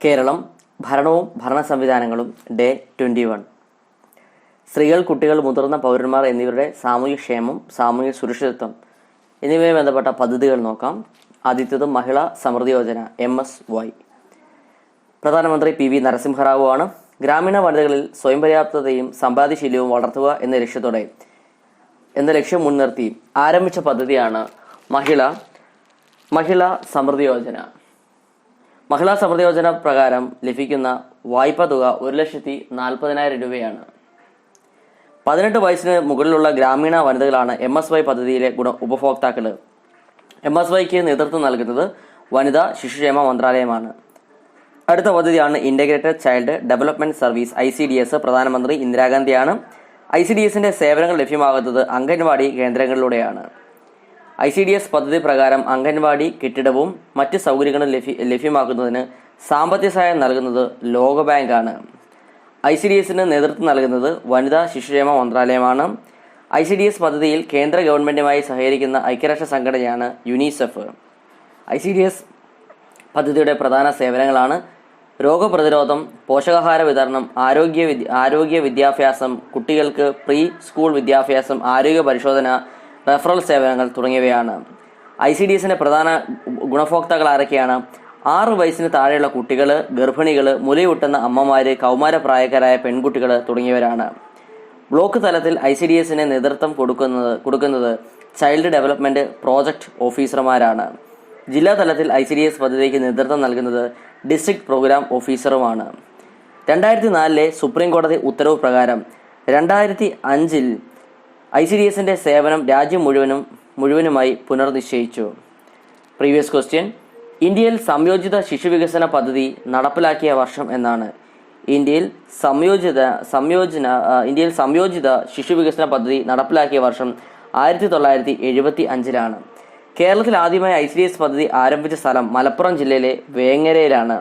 കേരളം ഭരണവും ഭരണ സംവിധാനങ്ങളും ഡേ ട്വന്റി വൺ. സ്ത്രീകൾ കുട്ടികൾ മുതിർന്ന പൗരന്മാർ എന്നിവരുടെ സാമൂഹ്യ ക്ഷേമം സാമൂഹ്യ സുരക്ഷിതത്വം എന്നിവയുമായി ബന്ധപ്പെട്ട പദ്ധതികൾ നോക്കാം. ആദ്യത്തേത് Mahila Samriddhi Yojana M S Y. പ്രധാനമന്ത്രി പി വി നരസിംഹറാവു ആണ് ഗ്രാമീണ വനിതകളിൽ സ്വയം പര്യാപ്തതയും സമ്പാദ്യശീലവും വളർത്തുക എന്ന ലക്ഷ്യത്തോടെ എന്ന ലക്ഷ്യം മുൻനിർത്തി ആരംഭിച്ച പദ്ധതിയാണ് മഹിള മഹിളാ സമൃദ്ധി യോജന. മഹിളാ സമൃദ്ധി യോജന പ്രകാരം ലഭിക്കുന്ന വായ്പാ തുക ഒരു ലക്ഷത്തി നാൽപ്പതിനായിരം രൂപയാണ്. പതിനെട്ട് വയസ്സിന് മുകളിലുള്ള ഗ്രാമീണ വനിതകളാണ് എം എസ് വൈ പദ്ധതിയിലെ ഗുണ ഉപഭോക്താക്കൾ എം എസ് വൈക്ക് നേതൃത്വം നൽകുന്നത് വനിതാ ശിശുക്ഷേമ മന്ത്രാലയമാണ്. അടുത്ത പദ്ധതിയാണ് integrated child development service I C D S പ്രധാനമന്ത്രി ഇന്ദിരാഗാന്ധിയാണ്. ഐ സി ഡി എസിന്റെ സേവനങ്ങൾ ലഭ്യമാകുന്നത് അംഗൻവാടി കേന്ദ്രങ്ങളിലൂടെയാണ്. ഐ സി ഡി എസ് പദ്ധതി പ്രകാരം അംഗൻവാടി കെട്ടിടവും മറ്റ് സൗകര്യങ്ങളും ലഭ്യ ലഭ്യമാക്കുന്നതിന് സാമ്പത്തിക സഹായം നൽകുന്നത് ലോകബാങ്കാണ് ഐ സി ഡി എസിന് നേതൃത്വം നൽകുന്നത് വനിതാ ശിശുക്ഷേമ മന്ത്രാലയമാണ്. ഐ സി ഡി എസ് പദ്ധതിയിൽ കേന്ദ്ര ഗവൺമെന്റുമായി സഹകരിക്കുന്ന ഐക്യരാഷ്ട്ര സംഘടനയാണ് UNICEF. I C D S പദ്ധതിയുടെ പ്രധാന സേവനങ്ങളാണ് രോഗപ്രതിരോധം പോഷകാഹാര വിതരണം ആരോഗ്യ ആരോഗ്യ വിദ്യാഭ്യാസം കുട്ടികൾക്ക് പ്രീ സ്കൂൾ വിദ്യാഭ്യാസം ആരോഗ്യ പരിശോധന റെഫറൽ സേവനങ്ങൾ തുടങ്ങിയവയാണ്. ഐ സി ഡി എസിന്റെ പ്രധാന ഗുണഭോക്താക്കൾ ആരൊക്കെയാണ്? ആറ് വയസ്സിന് താഴെയുള്ള കുട്ടികൾ ഗർഭിണികൾ മുലയൂട്ടുന്ന അമ്മമാര് കൗമാരപ്രായക്കാരായ പെൺകുട്ടികൾ തുടങ്ങിയവരാണ്. ബ്ലോക്ക് തലത്തിൽ ഐ സി ഡി എസിന് നേതൃത്വം കൊടുക്കുന്നത് കൊടുക്കുന്നത് ചൈൽഡ് ഡെവലപ്മെന്റ് പ്രോജക്റ്റ് ഓഫീസർമാരാണ്. ജില്ലാ തലത്തിൽ ഐ സി ഡി എസ് പദ്ധതിക്ക് നേതൃത്വം നൽകുന്നത് ഡിസ്ട്രിക്ട് പ്രോഗ്രാം ഓഫീസറുമാണ്. രണ്ടായിരത്തി നാലിലെ സുപ്രീം കോടതി ഉത്തരവ് പ്രകാരം രണ്ടായിരത്തി അഞ്ചിൽ ഐ സി ഡി എസിന്റെ സേവനം രാജ്യം മുഴുവനും മുഴുവനുമായി പുനർനിശ്ചയിച്ചു. പ്രീവിയസ് ക്വസ്റ്റ്യൻ ഇന്ത്യയിൽ സംയോജിത ശിശുവികസന പദ്ധതി നടപ്പിലാക്കിയ വർഷം എന്നാണ്. ഇന്ത്യയിൽ സംയോജിത സംയോജന ഇന്ത്യയിൽ സംയോജിത ശിശുവികസന പദ്ധതി നടപ്പിലാക്കിയ വർഷം ആയിരത്തി തൊള്ളായിരത്തി എഴുപത്തി അഞ്ചിലാണ് കേരളത്തിൽ ആദ്യമായി ഐ സി ഡി എസ് പദ്ധതി ആരംഭിച്ച സ്ഥലം മലപ്പുറം ജില്ലയിലെ വേങ്ങരയിലാണ്.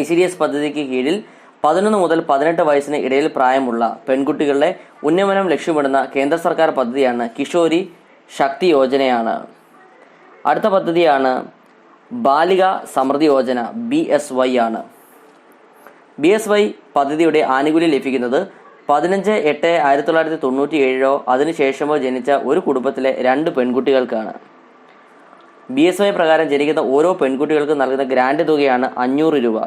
ഐ സി ഡി എസ് പദ്ധതിക്ക് കീഴിൽ പതിനൊന്ന് മുതൽ പതിനെട്ട് വയസ്സിന് ഇടയിൽ പ്രായമുള്ള പെൺകുട്ടികളുടെ ഉന്നമനം ലക്ഷ്യമിടുന്ന കേന്ദ്ര സർക്കാർ പദ്ധതിയാണ് കിഷോരി ശക്തി യോജനയാണ്. അടുത്ത പദ്ധതിയാണ് Balika Samriddhi Yojana B S Y ആണ്. ബി എസ് വൈ പദ്ധതിയുടെ ആനുകൂല്യം ലഭിക്കുന്നത് പതിനഞ്ച് എട്ട് ആയിരത്തി തൊള്ളായിരത്തി തൊണ്ണൂറ്റി ഏഴോ അതിനുശേഷമോ ജനിച്ച ഒരു കുടുംബത്തിലെ രണ്ട് പെൺകുട്ടികൾക്കാണ്. ബി എസ് വൈ പ്രകാരം ജനിക്കുന്ന ഓരോ പെൺകുട്ടികൾക്കും നൽകുന്ന ഗ്രാൻഡ് തുകയാണ് അഞ്ഞൂറ് രൂപ.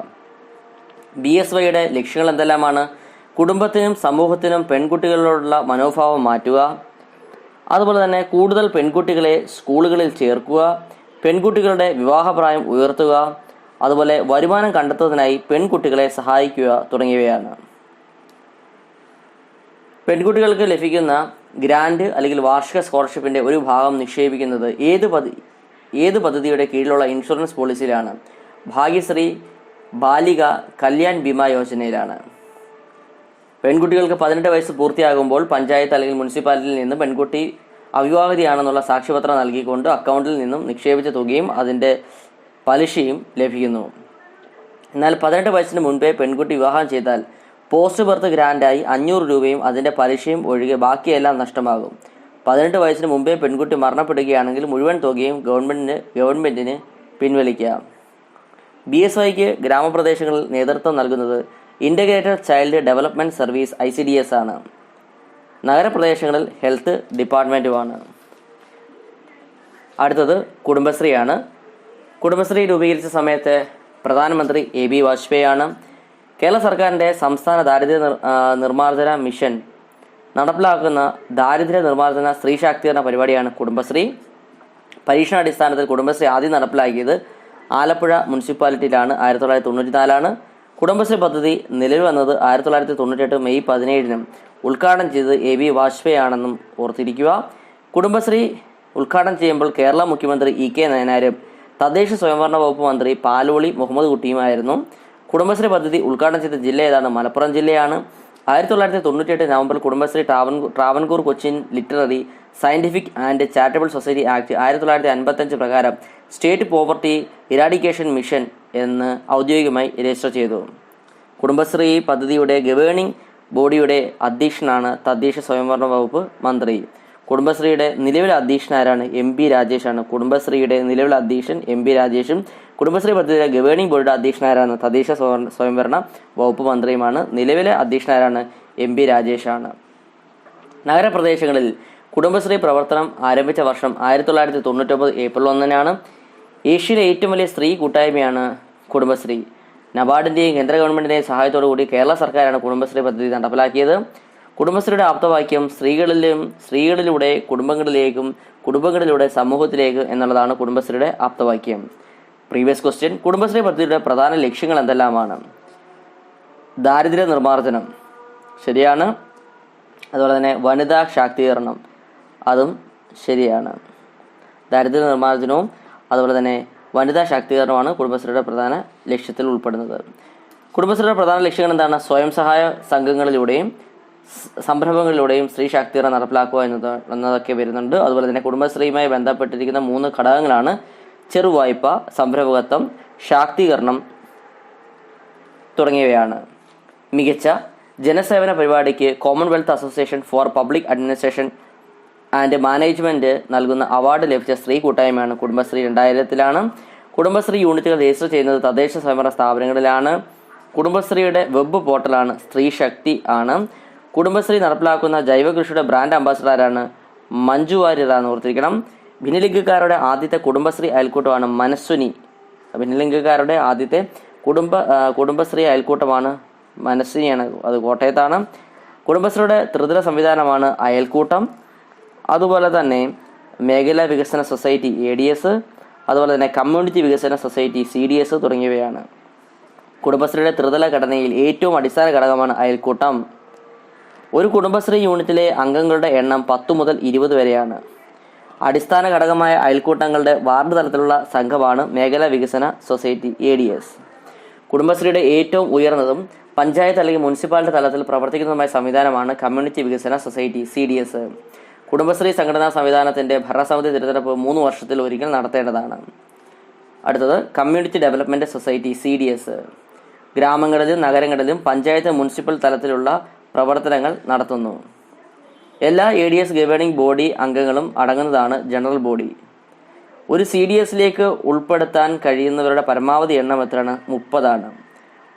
ബി എസ് വൈയുടെ ലക്ഷ്യങ്ങൾ എന്തെല്ലാമാണ് കുടുംബത്തിനും സമൂഹത്തിനും പെൺകുട്ടികളോടുള്ള മനോഭാവം മാറ്റുക. അതുപോലെ തന്നെ കൂടുതൽ പെൺകുട്ടികളെ സ്കൂളുകളിൽ ചേർക്കുക. പെൺകുട്ടികളുടെ വിവാഹപ്രായം ഉയർത്തുക. അതുപോലെ വരുമാനം കണ്ടെത്തുന്നതിനായി പെൺകുട്ടികളെ സഹായിക്കുക തുടങ്ങിയവയാണ്. പെൺകുട്ടികൾക്ക് ലഭിക്കുന്ന ഗ്രാൻഡ് അല്ലെങ്കിൽ വാർഷിക സ്കോളർഷിപ്പിന്റെ ഒരു ഭാഗം നിക്ഷേപിക്കുന്നത് ഏത് പദ്ധതി ഏത് പദ്ധതിയുടെ കീഴിലുള്ള ഇൻഷുറൻസ് പോളിസിയിലാണ്? ഭാഗ്യശ്രീ ബാലിക കല്യാൺ ബീമ യോജനയിലാണ്. പെൺകുട്ടികൾക്ക് പതിനെട്ട് വയസ്സ് പൂർത്തിയാകുമ്പോൾ പഞ്ചായത്ത് അല്ലെങ്കിൽ മുനിസിപ്പാലിറ്റിയിൽ നിന്ന് പെൺകുട്ടി അവിവാഹിതയാണെന്നുള്ള സാക്ഷ്യപത്രം നൽകിക്കൊണ്ട് അക്കൗണ്ടിൽ നിന്നും നിക്ഷേപിച്ച തുകയും അതിന്റെ പലിശയും ലഭിക്കുന്നു. എന്നാൽ പതിനെട്ട് വയസ്സിന് മുൻപേ പെൺകുട്ടി വിവാഹം ചെയ്താൽ പോസ്റ്റ് ബർത്ത് ഗ്രാൻഡായി അഞ്ഞൂറ് രൂപയും അതിന്റെ പലിശയും ഒഴികെ ബാക്കിയെല്ലാം നഷ്ടമാകും. പതിനെട്ട് വയസ്സിന് മുമ്പേ പെൺകുട്ടി മരണപ്പെടുകയാണെങ്കിൽ മുഴുവൻ തുകയും ഗവൺമെന്റിന് ഗവൺമെന്റിന് പിൻവലിക്കാം. ബി എസ് വൈക്ക് ഗ്രാമപ്രദേശങ്ങളിൽ നേതൃത്വം നൽകുന്നത് integrated child development service I C D S ആണ്. നഗരപ്രദേശങ്ങളിൽ ഹെൽത്ത് ഡിപ്പാർട്ട്മെന്റുമാണ് അടുത്തത് കുടുംബശ്രീയാണ് കുടുംബശ്രീ രൂപീകരിച്ച സമയത്ത് പ്രധാനമന്ത്രി എ ബി വാജ്പേയി ആണ്. കേരള സർക്കാരിന്റെ സംസ്ഥാന ദാരിദ്ര്യ നിർമ്മാർജന മിഷൻ നടപ്പിലാക്കുന്ന ദാരിദ്ര്യ നിർമ്മാർജന സ്ത്രീ ശാക്തീകരണ പരിപാടിയാണ് കുടുംബശ്രീ. പരീക്ഷണാടിസ്ഥാനത്തിൽ കുടുംബശ്രീ ആദ്യം നടപ്പിലാക്കിയത് ആലപ്പുഴ മുനിസിപ്പാലിറ്റിയിലാണ് ആയിരത്തി തൊള്ളായിരത്തി തൊണ്ണൂറ്റിനാലാണ് കുടുംബശ്രീ പദ്ധതി നിലവിൽ വന്നത് ആയിരത്തി തൊള്ളായിരത്തി തൊണ്ണൂറ്റെട്ട് മെയ് പതിനേഴിനും ഉദ്ഘാടനം ചെയ്തത് എ ബി വാജ്പേയി ആണെന്നും ഓർത്തിരിക്കുക. കുടുംബശ്രീ ഉദ്ഘാടനം ചെയ്യുമ്പോൾ കേരള മുഖ്യമന്ത്രി ഇ കെ നയനാരും തദ്ദേശ സ്വയംഭരണ വകുപ്പ് മന്ത്രി പാലോളി മുഹമ്മദ് കുട്ടിയുമായിരുന്നു. കുടുംബശ്രീ പദ്ധതി ഉദ്ഘാടനം ചെയ്ത ജില്ല ഏതാണ്? മലപ്പുറം ജില്ലയാണ്. ആയിരത്തി തൊള്ളായിരത്തി തൊണ്ണൂറ്റിയെട്ട് November Kudumbashree Travancore Travancore Cochin literary scientific and charitable society act ആയിരത്തി തൊള്ളായിരത്തി അൻപത്തഞ്ച് പ്രകാരം സ്റ്റേറ്റ് പോവർട്ടി ഇറാഡിക്കേഷൻ മിഷൻ എന്ന് ഔദ്യോഗികമായി രജിസ്റ്റർ ചെയ്തു. കുടുംബശ്രീ പദ്ധതിയുടെ ഗവേണിംഗ് ബോഡിയുടെ അധ്യക്ഷനാണ് തദ്ദേശ സ്വയംഭരണ വകുപ്പ് മന്ത്രി. കുടുംബശ്രീയുടെ നിലവിലെ അധ്യക്ഷൻ ആരാണ് എം പി രാജേഷാണ്. കുടുംബശ്രീയുടെ നിലവിലെ അധ്യക്ഷൻ എം പി രാജേഷും കുടുംബശ്രീ പദ്ധതിയുടെ ഗവേണിംഗ് ബോർഡ് അധ്യക്ഷൻ ആരാണ് തദ്ദേശ സ്വയം- സ്വയംഭരണ വകുപ്പ് മന്ത്രിയുമാണ്. നിലവിലെ അധ്യക്ഷൻ ആരാണ് എം പി രാജേഷാണ്. നഗരപ്രദേശങ്ങളിൽ കുടുംബശ്രീ പ്രവർത്തനം ആരംഭിച്ച വർഷം ആയിരത്തി തൊള്ളായിരത്തി തൊണ്ണൂറ്റൊമ്പത് ഏപ്രിൽ ഒന്നിനാണ് ഏഷ്യയിലെ ഏറ്റവും വലിയ സ്ത്രീ കൂട്ടായ്മയാണ് കുടുംബശ്രീ. നബാർഡിന്റെയും കേന്ദ്ര ഗവൺമെന്റിന്റെയും സഹായത്തോടു കൂടി കേരള സർക്കാരാണ് കുടുംബശ്രീ പദ്ധതി നടപ്പിലാക്കിയത്. കുടുംബശ്രീയുടെ ആപ്തവാക്യം സ്ത്രീകളിലും സ്ത്രീകളിലൂടെ കുടുംബങ്ങളിലേക്കും കുടുംബങ്ങളിലൂടെ സമൂഹത്തിലേക്ക് എന്നുള്ളതാണ് കുടുംബശ്രീയുടെ ആപ്തവാക്യം. പ്രീവിയസ് ക്വസ്റ്റ്യൻ കുടുംബശ്രീ പദ്ധതിയുടെ പ്രധാന ലക്ഷ്യങ്ങൾ എന്തെല്ലാമാണ്? ദാരിദ്ര്യ നിർമ്മാർജനം. ശരിയാണ്. അതുപോലെ തന്നെ വനിതാ ശാക്തീകരണം. അതും ശരിയാണ്. ദാരിദ്ര്യ നിർമ്മാർജനവും അതുപോലെ തന്നെ വനിതാ ശാക്തീകരണമാണ് കുടുംബശ്രീയുടെ പ്രധാന ലക്ഷ്യത്തിൽ ഉൾപ്പെടുന്നത്. കുടുംബശ്രീയുടെ പ്രധാന ലക്ഷ്യങ്ങൾ എന്താണ്? സ്വയം സഹായ സംഘങ്ങളിലൂടെയും സംരംഭങ്ങളിലൂടെയും സ്ത്രീ ശാക്തീകരണം നടപ്പിലാക്കുക എന്നത് എന്നതൊക്കെ വരുന്നുണ്ട്. അതുപോലെ തന്നെ കുടുംബശ്രീയുമായി ബന്ധപ്പെട്ടിരിക്കുന്ന മൂന്ന് ഘടകങ്ങളാണ് ചെറുവായ്പ സംരംഭകത്വം ശാക്തീകരണം തുടങ്ങിയവയാണ്. മികച്ച ജനസേവന പരിപാടിക്ക് Commonwealth association for public administration and management നൽകുന്ന അവാർഡ് ലഭിച്ച സ്ത്രീ കൂട്ടായ്മയാണ് കുടുംബശ്രീ രണ്ടായിരത്തിലാണ്. കുടുംബശ്രീ യൂണിറ്റുകൾ രജിസ്റ്റർ ചെയ്യുന്നത് തദ്ദേശ സ്വയംഭരണ സ്ഥാപനങ്ങളിലാണ്. കുടുംബശ്രീയുടെ വെബ് പോർട്ടലാണ് സ്ത്രീ ശക്തി ആണ്. കുടുംബശ്രീ നടപ്പിലാക്കുന്ന ജൈവകൃഷിയുടെ ബ്രാൻഡ് അംബാസഡറാണ് മഞ്ജു വാര്യരാന്ന് ഓർത്തിരിക്കണം. ഭിന്നലിംഗക്കാരുടെ ആദ്യത്തെ കുടുംബശ്രീ അയൽക്കൂട്ടമാണ് മനസ്സുനി ഭിന്നലിംഗക്കാരുടെ ആദ്യത്തെ കുടുംബ കുടുംബശ്രീ അയൽക്കൂട്ടമാണ് മനസ്സിനിയാണ് അത് കോട്ടയത്താണ്. കുടുംബശ്രീയുടെ ത്രിതല സംവിധാനമാണ് അയൽക്കൂട്ടം. അതുപോലെ തന്നെ മേഖലാ വികസന സൊസൈറ്റി എ ഡി എസ് അതുപോലെ തന്നെ കമ്മ്യൂണിറ്റി വികസന സൊസൈറ്റി സി ഡി എസ് തുടങ്ങിയവയാണ്. കുടുംബശ്രീയുടെ ത്രിതല ഘടനയിൽ ഏറ്റവും അടിസ്ഥാന ഘടകമാണ് അയൽക്കൂട്ടം. ഒരു കുടുംബശ്രീ യൂണിറ്റിലെ അംഗങ്ങളുടെ എണ്ണം പത്തു മുതൽ ഇരുപത് വരെയാണ്. അടിസ്ഥാന ഘടകമായ അയൽക്കൂട്ടങ്ങളുടെ വാർഡ് തലത്തിലുള്ള സംഘമാണ് മേഖലാ വികസന സൊസൈറ്റി എ ഡി എസ് കുടുംബശ്രീയുടെ ഏറ്റവും ഉയർന്നതും പഞ്ചായത്ത് അല്ലെങ്കിൽ മുനിസിപ്പാലിറ്റി തലത്തിൽ പ്രവർത്തിക്കുന്നതുമായ സംവിധാനമാണ് കമ്മ്യൂണിറ്റി വികസന society C D S Kudumbashree സംഘടനാ സംവിധാനത്തിന്റെ ഭരണസമിതി തിരഞ്ഞെടുപ്പ് മൂന്ന് വർഷത്തിൽ ഒരിക്കൽ നടത്തേണ്ടതാണ്. അടുത്തത് community development society C D S ഗ്രാമങ്ങളിലും നഗരങ്ങളിലും പഞ്ചായത്ത് മുനിസിപ്പൽ തലത്തിലുള്ള പ്രവർത്തനങ്ങൾ നടത്തുന്നു. എല്ലാ A D S governing body അംഗങ്ങളും അടങ്ങുന്നതാണ് ജനറൽ ബോഡി ഒരു സി ഡി എസിലേക്ക് ഉൾപ്പെടുത്താൻ കഴിയുന്നവരുടെ പരമാവധി എണ്ണം എത്രയാണ്? മുപ്പതാണ്.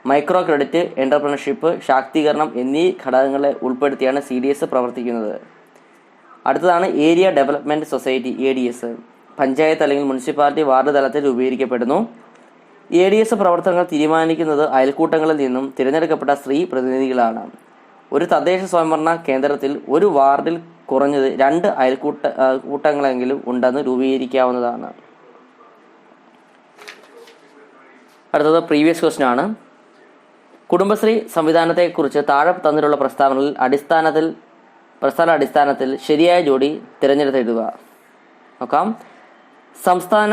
മൈക്രോ ക്രെഡിറ്റ് എന്റർപ്രണർഷിപ്പ് ശാക്തീകരണം എന്നീ ഘടകങ്ങളെ ഉൾപ്പെടുത്തിയാണ് സി ഡി എസ് പ്രവർത്തിക്കുന്നത്. അടുത്തതാണ് area development society A D S panchayat അല്ലെങ്കിൽ മുനിസിപ്പാലിറ്റി വാർഡ് തലത്തിൽ രൂപീകരിക്കപ്പെടുന്നു. എ ഡി എസ് പ്രവർത്തനങ്ങൾ തീരുമാനിക്കുന്നത് അയൽക്കൂട്ടങ്ങളിൽ നിന്നും തിരഞ്ഞെടുക്കപ്പെട്ട സ്ത്രീ പ്രതിനിധികളാണ്. ഒരു തദ്ദേശ സ്വയംഭരണ കേന്ദ്രത്തിൽ ഒരു വാർഡിൽ കുറഞ്ഞത് രണ്ട് അയൽക്കൂട്ട കൂട്ടങ്ങളെങ്കിലും ഉണ്ടെന്ന് രൂപീകരിക്കാവുന്നതാണ്. അടുത്തത് പ്രീവിയസ് ക്വസ്റ്റ്യൻ ആണ്. കുടുംബശ്രീ സംവിധാനത്തെക്കുറിച്ച് താഴെ തന്നിട്ടുള്ള പ്രസ്താവനകളിൽ അടിസ്ഥാനത്തിൽ പ്രസ്ഥാന അടിസ്ഥാനത്തിൽ ശരിയായ ജോഡി തിരഞ്ഞെടുത്തെഴുതുക നോക്കാം. സംസ്ഥാന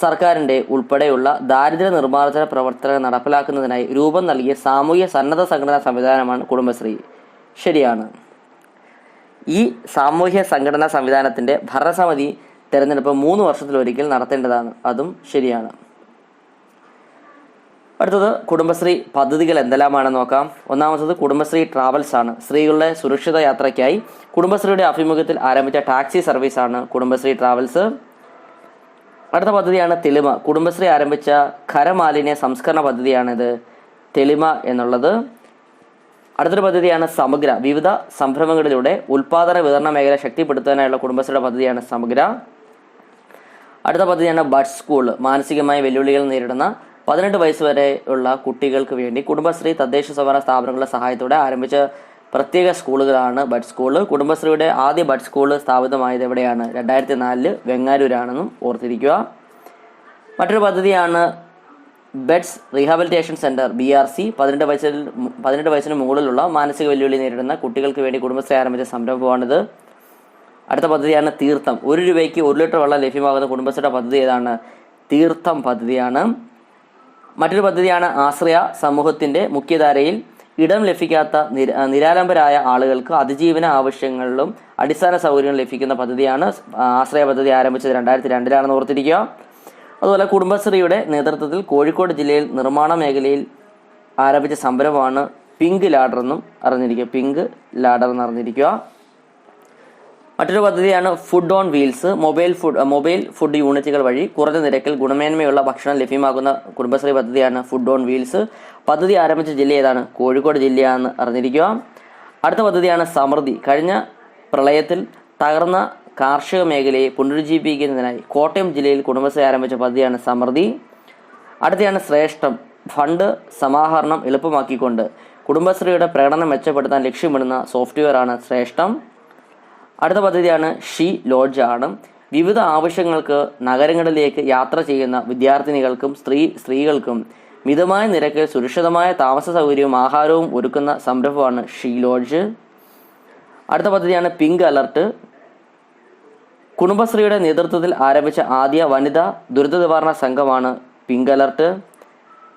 സർക്കാരിന്റെ ഉൾപ്പെടെയുള്ള ദാരിദ്ര്യ നിർമ്മാർജന പ്രവർത്തനങ്ങൾ നടപ്പിലാക്കുന്നതിനായി രൂപം നൽകിയ സാമൂഹ്യ സന്നദ്ധ സംഘടനാ സംവിധാനമാണ് കുടുംബശ്രീ. ശരിയാണ്. ഈ സാമൂഹ്യ സംഘടനാ സംവിധാനത്തിന്റെ ഭരണസമിതി തിരഞ്ഞെടുപ്പ് മൂന്ന് വർഷത്തിലൊരിക്കൽ നടത്തേണ്ടതാണ്. അതും ശരിയാണ്. അടുത്തത് കുടുംബശ്രീ പദ്ധതികൾ എന്തെല്ലാമാണെന്ന് നോക്കാം. ഒന്നാമത്തത് കുടുംബശ്രീ ട്രാവൽസ് ആണ്. സ്ത്രീകളുടെ സുരക്ഷിത യാത്രയ്ക്കായി കുടുംബശ്രീയുടെ ആഭിമുഖ്യത്തിൽ ആരംഭിച്ച ടാക്സി സർവീസ് ആണ് കുടുംബശ്രീ ട്രാവൽസ്. അടുത്ത പദ്ധതിയാണ് തെളിമ. കുടുംബശ്രീ ആരംഭിച്ച ഖരമാലിന്യ സംസ്കരണ പദ്ധതിയാണിത്. തെളിമ എന്നുള്ളത്. അടുത്തൊരു പദ്ധതിയാണ് സമഗ്ര. വിവിധ സംരംഭങ്ങളിലൂടെ ഉൽപാദന വിതരണ മേഖല ശക്തിപ്പെടുത്താനായുള്ള കുടുംബശ്രീയുടെ പദ്ധതിയാണ് സമഗ്ര. അടുത്ത പദ്ധതിയാണ് ബഡ് സ്കൂൾ. മാനസികമായ വെല്ലുവിളികൾ നേരിടുന്ന പതിനെട്ട് വയസ്സ് വരെയുള്ള കുട്ടികൾക്ക് വേണ്ടി കുടുംബശ്രീ തദ്ദേശ സ്വയംഭരണ സ്ഥാപനങ്ങളുടെ സഹായത്തോടെ ആരംഭിച്ച പ്രത്യേക സ്കൂളുകളാണ് ബഡ് സ്കൂൾ. കുടുംബശ്രീയുടെ ആദ്യ ബഡ് സ്കൂൾ സ്ഥാപിതമായത് എവിടെയാണ്? രണ്ടായിരത്തി നാലിൽ വെങ്ങാരൂരാണെന്നും ഓർത്തിരിക്കുക. മറ്റൊരു പദ്ധതിയാണ് buds rehabilitation centre B R C. പതിനെട്ട് വയസ്സിൽ പതിനെട്ട് വയസ്സിന് മുകളിലുള്ള മാനസിക വെല്ലുവിളി നേരിടുന്ന കുട്ടികൾക്ക് വേണ്ടി കുടുംബശ്രീ ആരംഭിച്ച സംരംഭമാണിത്. അടുത്ത പദ്ധതിയാണ് തീർത്ഥം. ഒരു രൂപയ്ക്ക് ഒരു ലിറ്റർ വെള്ളം ലഭ്യമാകുന്ന കുടുംബശ്രീയുടെ പദ്ധതി ഏതാണ്? തീർത്ഥം പദ്ധതിയാണ്. മറ്റൊരു പദ്ധതിയാണ് ആശ്രയ സമൂഹത്തിന്റെ മുഖ്യധാരയിൽ ഇടം ലഭിക്കാത്ത നിരാലംബരായ ആളുകൾക്ക് അതിജീവന ആവശ്യങ്ങളിലും അടിസ്ഥാന സൗകര്യങ്ങൾ ലഭിക്കുന്ന പദ്ധതിയാണ് ആശ്രയ പദ്ധതി ആരംഭിച്ചത് രണ്ടായിരത്തി രണ്ടിലാണെന്ന് ഓർത്തിരിക്കുക. അതുപോലെ കുടുംബശ്രീയുടെ നേതൃത്വത്തിൽ കോഴിക്കോട് ജില്ലയിൽ നിർമ്മാണ മേഖലയിൽ ആരംഭിച്ച സംരംഭമാണ് പിങ്ക് ലാഡർ എന്നും അറിഞ്ഞിരിക്കുക. പിങ്ക് ലാഡർ എന്ന് അറിഞ്ഞിരിക്കുക. മറ്റൊരു പദ്ധതിയാണ് food on wheels mobile food mobile food യൂണിറ്റുകൾ വഴി കുറഞ്ഞ നിരക്കിൽ ഗുണമേന്മയുള്ള ഭക്ഷണം ലഭ്യമാക്കുന്ന കുടുംബശ്രീ പദ്ധതിയാണ് ഫുഡ് ഓൺ വീൽസ് പദ്ധതി ആരംഭിച്ച ജില്ല ഏതാണ്? കോഴിക്കോട് ജില്ലയാണെന്ന് അറിഞ്ഞിരിക്കുക. അടുത്ത പദ്ധതിയാണ് സമൃദ്ധി. കഴിഞ്ഞ പ്രളയത്തിൽ തകർന്ന കാർഷിക മേഖലയെ പുനരുജ്ജീവിപ്പിക്കുന്നതിനായി കോട്ടയം ജില്ലയിൽ കുടുംബശ്രീ ആരംഭിച്ച പദ്ധതിയാണ് സമൃദ്ധി. അടുത്തയാണ് ശ്രേഷ്ഠം. ഫണ്ട് സമാഹരണം എളുപ്പമാക്കിക്കൊണ്ട് കുടുംബശ്രീയുടെ പ്രകടനം മെച്ചപ്പെടുത്താൻ ലക്ഷ്യമിടുന്ന സോഫ്റ്റ്വെയറാണ് ശ്രേഷ്ഠം. അടുത്ത പദ്ധതിയാണ് ഷീ ലോഡ്ജ് ആണ് വിവിധ ആവശ്യങ്ങൾക്ക് നഗരങ്ങളിലേക്ക് യാത്ര ചെയ്യുന്ന വിദ്യാർത്ഥിനികൾക്കും സ്ത്രീ സ്ത്രീകൾക്കും മിതമായ നിരക്കിൽ സുരക്ഷിതമായ താമസ സൗകര്യവും ആഹാരവും ഒരുക്കുന്ന സംരംഭമാണ് ഷീ ലോഡ്ജ്. അടുത്ത പദ്ധതിയാണ് പിങ്ക് അലർട്ട്. കുടുംബശ്രീയുടെ നേതൃത്വത്തിൽ ആരംഭിച്ച ആദ്യ വനിതാ ദുരിത നിവാരണ സംഘമാണ് പിങ്ക് അലർട്ട്.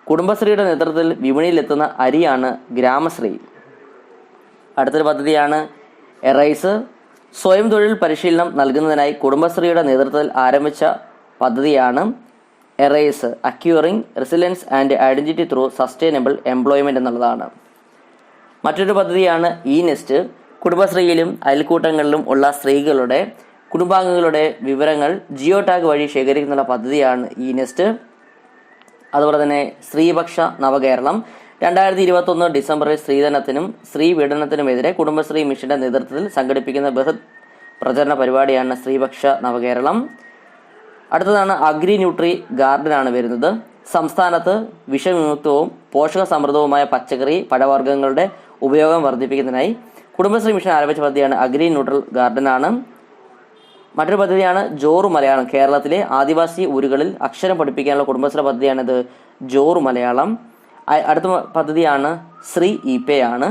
കുടുംബശ്രീയുടെ നേതൃത്വത്തിൽ വിപണിയിലെത്തുന്ന അരിയാണ് ഗ്രാമശ്രീ. അടുത്തൊരു പദ്ധതിയാണ് എറൈസ്. സ്വയം തൊഴിൽ പരിശീലനം നൽകുന്നതിനായി കുടുംബശ്രീയുടെ നേതൃത്വത്തിൽ ആരംഭിച്ച പദ്ധതിയാണ് arise acquiring resilience and identity through sustainable employment എന്നുള്ളതാണ്. മറ്റൊരു പദ്ധതിയാണ് ഇ നെസ്റ്റ് കുടുംബശ്രീയിലും അയൽക്കൂട്ടങ്ങളിലും ഉള്ള സ്ത്രീകളുടെ കുടുംബാംഗങ്ങളുടെ വിവരങ്ങൾ ജിയോ ടാഗ് വഴി ശേഖരിക്കുന്ന പദ്ധതിയാണ് ഇ നെസ്റ്റ് അതുപോലെ തന്നെ സ്ത്രീപക്ഷ നവകേരളം. രണ്ടായിരത്തി ഇരുപത്തൊന്ന് ഡിസംബറിൽ സ്ത്രീധനത്തിനും സ്ത്രീ പീഡനത്തിനുമെതിരെ കുടുംബശ്രീ മിഷന്റെ നേതൃത്വത്തിൽ സംഘടിപ്പിക്കുന്ന ബൃഹത് പ്രചരണ പരിപാടിയാണ് സ്ത്രീപക്ഷ നവകേരളം. അടുത്തതാണ് അഗ്രി ന്യൂട്രി ഗാർഡൻ ആണ് വരുന്നത്. സംസ്ഥാനത്ത് വിഷവിമുക്തവും പോഷക സമൃദ്ധവുമായ പച്ചക്കറി പഴവർഗങ്ങളുടെ ഉപയോഗം വർദ്ധിപ്പിക്കുന്നതിനായി കുടുംബശ്രീ മിഷൻ ആരംഭിച്ച പദ്ധതിയാണ് അഗ്രി ന്യൂട്രൽ ഗാർഡൻ ആണ് മറ്റൊരു പദ്ധതിയാണ് ജോറു മലയാളം. കേരളത്തിലെ ആദിവാസി ഊരുകളിൽ അക്ഷരം പഠിപ്പിക്കാനുള്ള കുടുംബശ്രീ പദ്ധതിയാണിത്. ജോറു മലയാളം. അടുത്ത പദ്ധതിയാണ് ശ്രീ ഇ പേ ആണ്.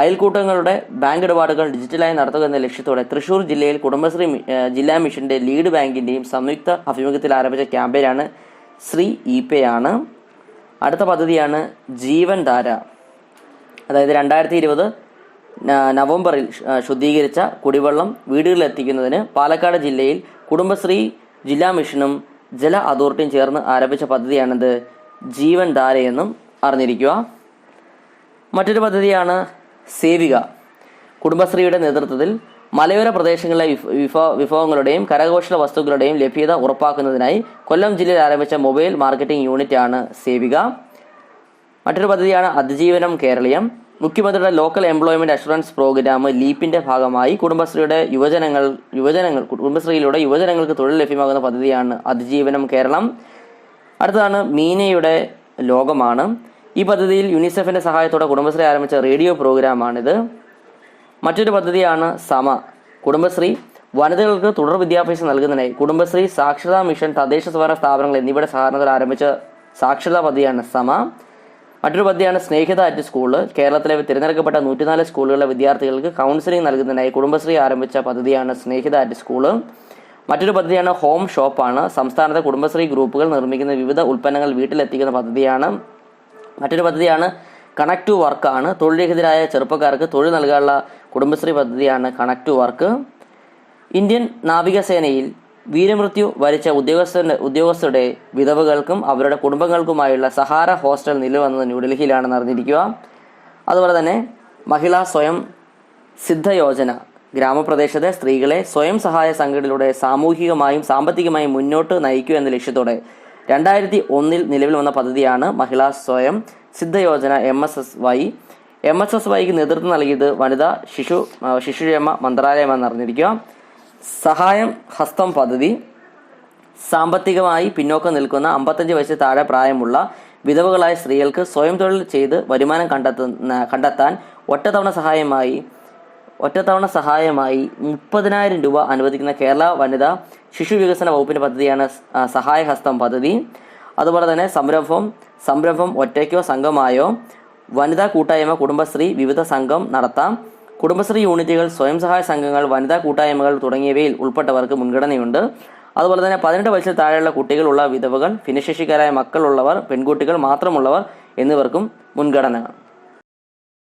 അയൽക്കൂട്ടങ്ങളുടെ ബാങ്ക് ഇടപാടുകൾ ഡിജിറ്റലായി നടത്തുക എന്ന ലക്ഷ്യത്തോടെ തൃശൂർ ജില്ലയിൽ കുടുംബശ്രീ ജില്ലാ മിഷന്റെ ലീഡ് ബാങ്കിന്റെയും സംയുക്ത അഭിമുഖത്തിൽ ആരംഭിച്ച ക്യാമ്പയിനാണ് ശ്രീ ഇ പേ ആണ്. അടുത്ത പദ്ധതിയാണ് ജീവൻ ധാര. അതായത് രണ്ടായിരത്തി ഇരുപത് നവംബറിൽ ശുദ്ധീകരിച്ച കുടിവെള്ളം വീടുകളിൽ എത്തിക്കുന്നതിന് പാലക്കാട് ജില്ലയിൽ കുടുംബശ്രീ ജില്ലാ മിഷനും ജല അതോറിറ്റിയും ചേർന്ന് ആരംഭിച്ച പദ്ധതിയാണിത് ജീവൻ ധാരയെന്നും അറിഞ്ഞിരിക്കുക. മറ്റൊരു പദ്ധതിയാണ് സേവിക. കുടുംബശ്രീയുടെ നേതൃത്വത്തിൽ മലയോര പ്രദേശങ്ങളിലെ വിഭ- വിഭവങ്ങളുടെയും കരകൗശല വസ്തുക്കളുടെയും ലഭ്യത ഉറപ്പാക്കുന്നതിനായി കൊല്ലം ജില്ലയിൽ ആരംഭിച്ച മൊബൈൽ മാർക്കറ്റിംഗ് യൂണിറ്റാണ് സേവിക. മറ്റൊരു പദ്ധതിയാണ് അതിജീവനം കേരളീയം. മുഖ്യമന്ത്രിയുടെ ലോക്കൽ എംപ്ലോയ്മെന്റ് അഷുറൻസ് പ്രോഗ്രാം ലീപ്പിന്റെ ഭാഗമായി കുടുംബശ്രീയുടെ യുവജനങ്ങൾ യുവജനങ്ങൾ കുടുംബശ്രീയിലൂടെ യുവജനങ്ങൾക്ക് തൊഴിൽ ലഭ്യമാകുന്ന പദ്ധതിയാണ് അതിജീവനം കേരളം. അടുത്തതാണ് മീനയുടെ ലോകമാണ്. ഈ പദ്ധതിയിൽ യുനിസെഫിന്റെ സഹായത്തോടെ കുടുംബശ്രീ ആരംഭിച്ച റേഡിയോ പ്രോഗ്രാമാണിത്. മറ്റൊരു പദ്ധതിയാണ് സമ. കുടുംബശ്രീ വനിതകൾക്ക് തുടർ വിദ്യാഭ്യാസം നൽകുന്നതിനായി കുടുംബശ്രീ സാക്ഷരതാ മിഷൻ തദ്ദേശ സ്വയംഭരണ സ്ഥാപനങ്ങൾ എന്നിവയുടെ സഹകരണത്തിൽ ആരംഭിച്ച സാക്ഷരതാ പദ്ധതിയാണ് സമ. മറ്റൊരു പദ്ധതിയാണ് സ്നേഹിത അറ്റ് സ്കൂൾ കേരളത്തിലെ തിരഞ്ഞെടുക്കപ്പെട്ട നൂറ്റിനാല് സ്കൂളുകളിലെ വിദ്യാർത്ഥികൾക്ക് കൗൺസിലിംഗ് നൽകുന്നതിനായി കുടുംബശ്രീ ആരംഭിച്ച പദ്ധതിയാണ് സ്നേഹിത അറ്റ് സ്കൂൾ മറ്റൊരു പദ്ധതിയാണ് ഹോം ഷോപ്പാണ്. സംസ്ഥാനത്തെ കുടുംബശ്രീ ഗ്രൂപ്പുകൾ നിർമ്മിക്കുന്ന വിവിധ ഉൽപ്പന്നങ്ങൾ വീട്ടിലെത്തിക്കുന്ന പദ്ധതിയാണ് മറ്റൊരു പദ്ധതിയാണ് കണക്ട് ടു ആണ്. തൊഴിൽരഹിതരായ ചെറുപ്പക്കാർക്ക് തൊഴിൽ നൽകാനുള്ള കുടുംബശ്രീ പദ്ധതിയാണ് കണക്ട് ടു വർക്ക് ഇന്ത്യൻ നാവികസേനയിൽ വീരമൃത്യു വരിച്ച ഉദ്യോഗസ്ഥരുടെ ഉദ്യോഗസ്ഥരുടെ വിധവകൾക്കും അവരുടെ കുടുംബങ്ങൾക്കുമായുള്ള സഹാര ഹോസ്റ്റൽ നിലവന്നത് ന്യൂഡൽഹിയിലാണെന്ന് അറിഞ്ഞിരിക്കുക. അതുപോലെ തന്നെ മഹിളാ സ്വയം സിദ്ധ യോജന. ഗ്രാമപ്രദേശത്തെ സ്ത്രീകളെ സ്വയം സഹായ സംഘടനയിലൂടെ സാമൂഹികമായും സാമ്പത്തികമായും മുന്നോട്ട് നയിക്കുക എന്ന ലക്ഷ്യത്തോടെ രണ്ടായിരത്തി ഒന്നിൽ നിലവിൽ വന്ന പദ്ധതിയാണ് Mahila Swayam Siddha Yojana M S S Y. M S S വൈക്ക് നേതൃത്വം നൽകിയത് വനിതാ ശിശു ശിശുക്ഷേമ മന്ത്രാലയമാണെന്ന് അറിഞ്ഞിരിക്കുക. സഹായം ഹസ്തം പദ്ധതി. സാമ്പത്തികമായി പിന്നോക്കം നിൽക്കുന്ന അമ്പത്തഞ്ച് വയസ്സിൽ താഴെ പ്രായമുള്ള വിധവകളായ സ്ത്രീകൾക്ക് സ്വയം തൊഴിൽ ചെയ്ത് വരുമാനം കണ്ടെത്തുന്ന കണ്ടെത്താൻ ഒറ്റത്തവണ സഹായമായി ഒറ്റത്തവണ സഹായമായി മുപ്പതിനായിരം രൂപ അനുവദിക്കുന്ന കേരള വനിതാ ശിശു വികസന വകുപ്പിന്റെ പദ്ധതിയാണ് സഹായഹസ്തം പദ്ധതി. അതുപോലെ തന്നെ സംരംഭം സംരംഭം ഒറ്റയ്ക്കോ സംഘമായോ വനിതാ കൂട്ടായ്മ കുടുംബശ്രീ വിവിധ സംഘം നടത്താം. കുടുംബശ്രീ യൂണിറ്റുകൾ സ്വയം സഹായ സംഘങ്ങൾ വനിതാ കൂട്ടായ്മകൾ തുടങ്ങിയവയിൽ ഉൾപ്പെട്ടവർക്ക് മുൻഗണനയുണ്ട്. അതുപോലെ തന്നെ പതിനെട്ട് വയസ്സിൽ താഴെയുള്ള കുട്ടികളുള്ള വിധവകൾ ഭിന്നശേഷിക്കാരായ മക്കളുള്ളവർ പെൺകുട്ടികൾ മാത്രമുള്ളവർ എന്നിവർക്കും മുൻഗണന.